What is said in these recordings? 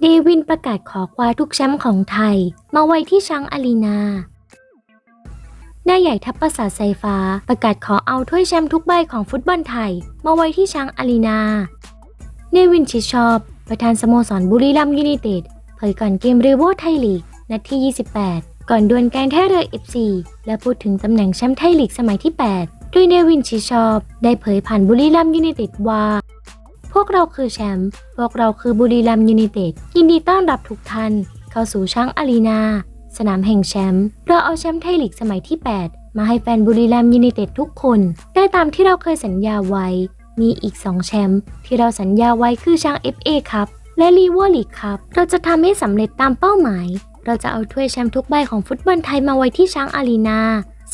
เดวินประกาศขอคว้าทุกแชมป์ของไทย มาไว้ที่ช้างอารีนาหน้าใหญ่ทัพประสาทไซฟ้าประกาศขอเอาถ้วยแชมป์ทุกใบของฟุตบอลไทย มาไว้ที่ช้างอารีนาเนวินชิดชอบ ประธานสโมสรบุรีรัมย์ยูไนเต็ดเผยก่อนเกมเรโวไทยลีก นัดที่ 28 ก่อนดวลการท่าเรือ FC และพูดถึงตำแหน่งแชมป์ไทยลีกสมัยที่ 8 โดยเนวินชิดชอบ ได้เผยผ่านบุรีรัมย์ยูไนเต็ดว่า วกเราคือแชมป์ พวกเราคือบุรีรัมยูไนเต็ด ยินดีต้อนรับทุกท่าน เข้าสู่ช้างอารีนา สนามแห่งแชมป์ เราเอาแชมป์ไทยลีกสมัยที่ 8 มาให้แฟนบุรีรัมยูไนเต็ดทุกคน ได้ตามที่เราเคยสัญญาไว้ มีอีก 2 แชมป์ที่เราสัญญาไว้คือช้าง FA ครับ และลีเวอร์ลีกครับ เราจะทำให้สำเร็จตามเป้าหมาย เราจะเอาถ้วยแชมป์ทุกใบของฟุตบอลไทยมาไว้ที่ช้างอารีนา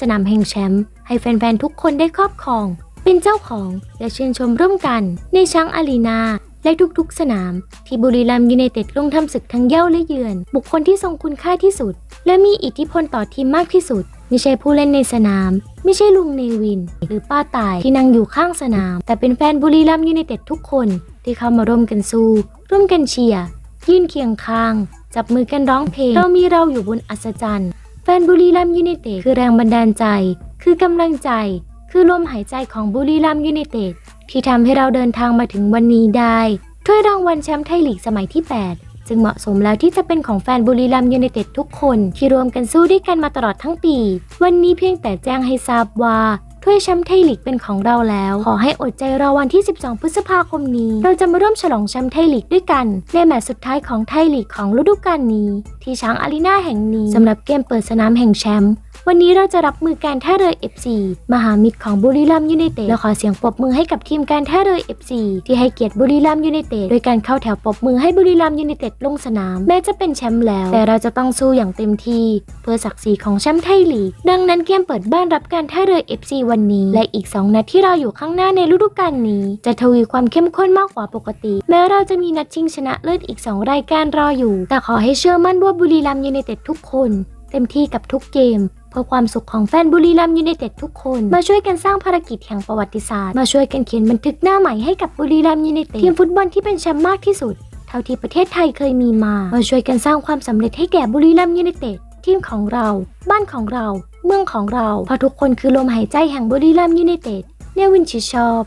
สนามแห่งแชมป์ ให้แฟนๆทุกคนได้ครอบครอง เป็นเจ้าของและเชื่นชมร่วมกันในช้างอารีนาและทุกๆสนาม ที่บุรีรัมย์ยูไนเต็ดลงทำศึกทั้งเย้าและเยือน บุคคลที่ทรงคุณค่าที่สุด และมีอิทธิพลต่อทีมมากที่สุด ไม่ใช่ผู้เล่นในสนาม ไม่ใช่ลุงเนวิน หรือป้าตายที่นั่งอยู่ข้างสนาม แต่เป็นแฟนบุรีรัมย์ยูไนเต็ดทุกคน ที่เข้ามาร่วมกันสู้ ร่วมกันเชียร์ยืนเคียงข้าง จับมือกันร้องเพลงเรามีเราอยู่บนอัศจรรย์ แฟนบุรีรัมย์ยูไนเต็ดคือแรงบันดาลใจ คือกำลังใจ คือลมหายใจของบุรีรัมยูไนเต็ดที่ทำให้เราเดินทางมาถึงวันนี้ได้ถ้วยรางวัลแชมป์ไทยลีกสมัยที่ 8 จึงเหมาะสมแล้วที่จะเป็นของแฟนบุรีรัมย์ยูไนเต็ดทุกคนที่รวมกันสู้ด้วยกันมาตลอดทั้งปี วันนี้เพียงแต่แจ้งให้ทราบว่าถ้วยแชมป์ไทยลีกเป็นของเราแล้ว ขอให้อดใจรอวันที่ 12 พฤษภาคมนี้ เราจะมาร่วมฉลองแชมป์ไทยลีกด้วยกัน ในแมตช์สุดท้ายของไทยลีกของฤดูกาลนี้ ที่ช้างอารีนาแห่งนี้สำหรับเกมเปิดสนามแห่งแชมป์ วันนี้เราจะรับมือการท่าเรือ FC มหามิตรของบุรีรัมย์ยูไนเต็ดและขอเสียงปรบมือให้กับทีมการท่าเรือ FC ที่ให้เกียรติบุรีรัมย์ยูไนเต็ดโดยการเข้าแถวปรบมือให้บุรีรัมย์ยูไนเต็ดลงสนาม แม้จะเป็นแชมป์แล้ว แต่เราจะต้องสู้อย่างเต็มที่ เพื่อศักดิ์ศรีของแชมป์ไทยลีก ดังนั้นเกมเปิดบ้านรับการท่าเรือ FC วันนี้ และอีก 2 นัดที่เราอยู่ข้างหน้าในฤดูกาลนี้ จะทวีความเข้มข้นมากกว่าปกติ แม้เราจะมีนัดชิงชนะเลิศอีก 2 รายการรออยู่ แต่ขอให้เชื่อมั่นว่าบุรีรัมย์ยูไนเต็ดทุกคน เต็มที่กับทุกเกม เพื่อความสุขของแฟนบุรีรัมยูไนเต็ดทุกคน มาช่วยกันสร้างภารกิจแห่งประวัติศาสตร์ มาช่วยกันเขียนบันทึกหน้าใหม่ให้กับบุรีรัมยูไนเต็ดทีมฟุตบอลที่เป็นแชมป์มากที่สุด เท่าที่ประเทศไทยเคยมีมา มาช่วยกันสร้างความสำเร็จให้แก่บุรีรัมยูไนเต็ดทีมของเรา บ้านของเรา เมืองของเราเพราะทุกคนคือลมหายใจแห่งบุรีรัมยูไนเต็ดเนวินชิชอบ